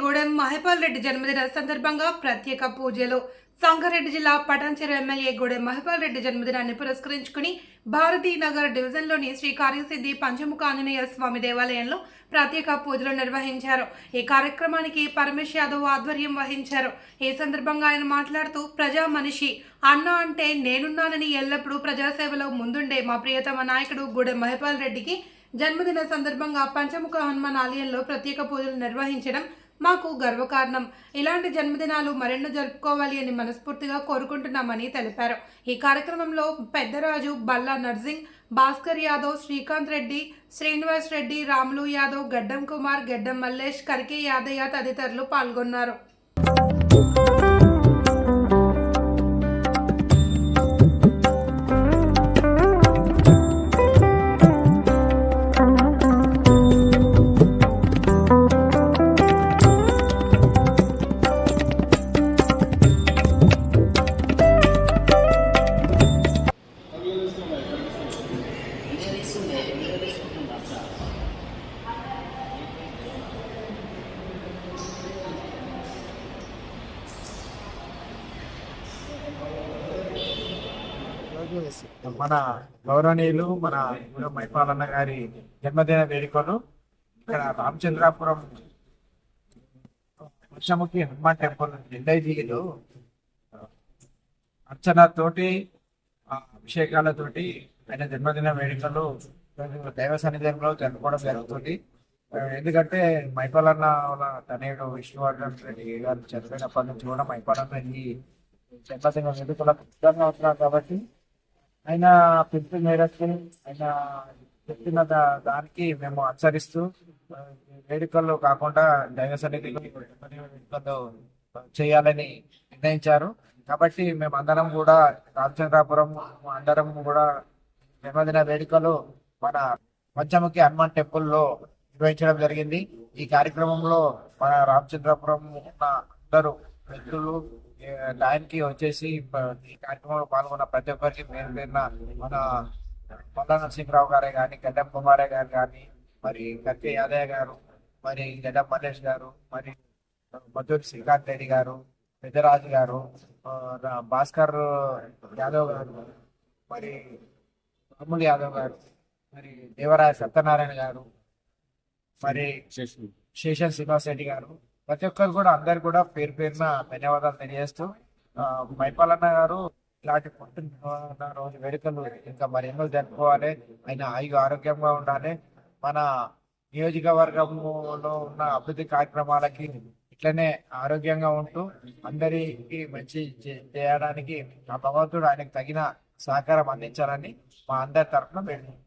గూడెం మహిపాల్ రెడ్డి జన్మదిన సందర్భంగా ప్రత్యేక పూజలు. సంగారెడ్డి జిల్లా పటాన్చెరు ఎమ్మెల్యే గూడెం మహిపాల్ రెడ్డి జన్మదినాన్ని పురస్కరించుకుని భారతీనగర్ డివిజన్లోని శ్రీ కార్యసిద్ధి పంచముఖ ఆంజనేయ స్వామి దేవాలయంలో ప్రత్యేక పూజలు నిర్వహించారు. ఈ కార్యక్రమానికి పరమేశ్ యాదవ్ ఆధ్వర్యం వహించారు. ఈ సందర్భంగా ఆయన మాట్లాడుతూ ప్రజా మనిషి అన్న అంటే నేనున్నానని ఎల్లప్పుడూ ప్రజాసేవలో ముందుండే మా ప్రియతమ నాయకుడు గూడెం మహిపాల్ రెడ్డికి జన్మదిన సందర్భంగా పంచముఖ హనుమాన్ ఆలయంలో ప్రత్యేక పూజలు నిర్వహించడం మాకు గర్వకారణం. ఇలాంటి జన్మదినాలు మరెన్నో జరుపుకోవాలి అని మనస్ఫూర్తిగా కోరుకుంటున్నామని తెలిపారు. ఈ కార్యక్రమంలో పెద్దరాజు బల్లా నర్సింగ్ భాస్కర్ యాదవ్ శ్రీకాంత్ రెడ్డి శ్రీనివాస్ రెడ్డి రాములు యాదవ్ గడ్డం కుమార్ గడ్డం మల్లేష్ కరికే యాదయ్య తదితరులు పాల్గొన్నారు. మన గౌరవనీయులు మన గూడెం మైపాలన్న గారి జన్మదిన వేడుకలు ఇక్కడ రామచంద్రాపురం వర్షముఖి హనుమాన్ టెంపుల్ ఎల్ఐజీలో అర్చనతోటి అభిషేకాలతోటి ఆయన జన్మదిన వేడుకలు దైవ సన్నిధానంలో జరుపుకోవడం జరుగుతుంది. ఎందుకంటే మైపాలన్న వాళ్ళ తనయుడు విష్ణువర్ధన్ రెడ్డి గారు చనిపోయినప్పటి నుంచి కూడా మైపాలన్న ఈ జన్మదిన వేడుకలకు పుస్తకంగా ఉంటున్నారు కాబట్టి ఆయన పిలుపు మేరకు ఆయన చెప్పిన దా- దానికి మేము అనుసరిస్తూ వేడుకల్లో కాకుండా దైవ సన్నిధిలో వేడుకల్లో చేయాలని నిర్ణయించారు. కాబట్టి మేము అందరం కూడా రామచంద్రాపురం అందరం కూడా జన్మదిన వేడుకలు మన పంచముఖి హనుమాన్ టెంపుల్లో నిర్వహించడం జరిగింది. ఈ కార్యక్రమంలో మన రామచంద్రపురం ఉన్న అందరూ వ్యక్తులు టైంకి వచ్చేసి ఈ కార్యక్రమంలో పాల్గొన్న ప్రతి ఒక్కరికి పేరు పేరున మన మల్లా నరసింహరావు గారే కానీ గడ్డం కుమారే గారు కానీ మరి కత్తి యాదయ్య గారు మరి గడ్డం మల్లేష్ గారు మరి మధుర్ శ్రీకాంత్ రెడ్డి గారు పెద్దరాజు గారు భాస్కర్ యాదవ్ గారు మరి రాములు యాదవ్ గారు మరి దేవరాయ సత్యనారాయణ గారు మరి శేషన్ శ్రీనివాస్ రెడ్డి గారు ప్రతి ఒక్కరు కూడా అందరు కూడా పేరు పేరున ధన్యవాదాలు తెలియజేస్తూ మైపాలన్న గారు ఇలాంటి పుట్టిన రోజు వేడుకలు ఇంకా మరి ఎన్నో జరుపుకోవాలి. ఆయన ఆయుగ ఆరోగ్యంగా ఉండాలి. మన నియోజకవర్గంలో ఉన్న అభివృద్ధి కార్యక్రమాలకి ఇట్లనే ఆరోగ్యంగా ఉంటూ అందరికి మంచి చేయడానికి ఆ భగవంతుడు ఆయనకు తగిన సహకారం అందించాలని మా అందరి తరఫున వేడుకుంటున్నాం.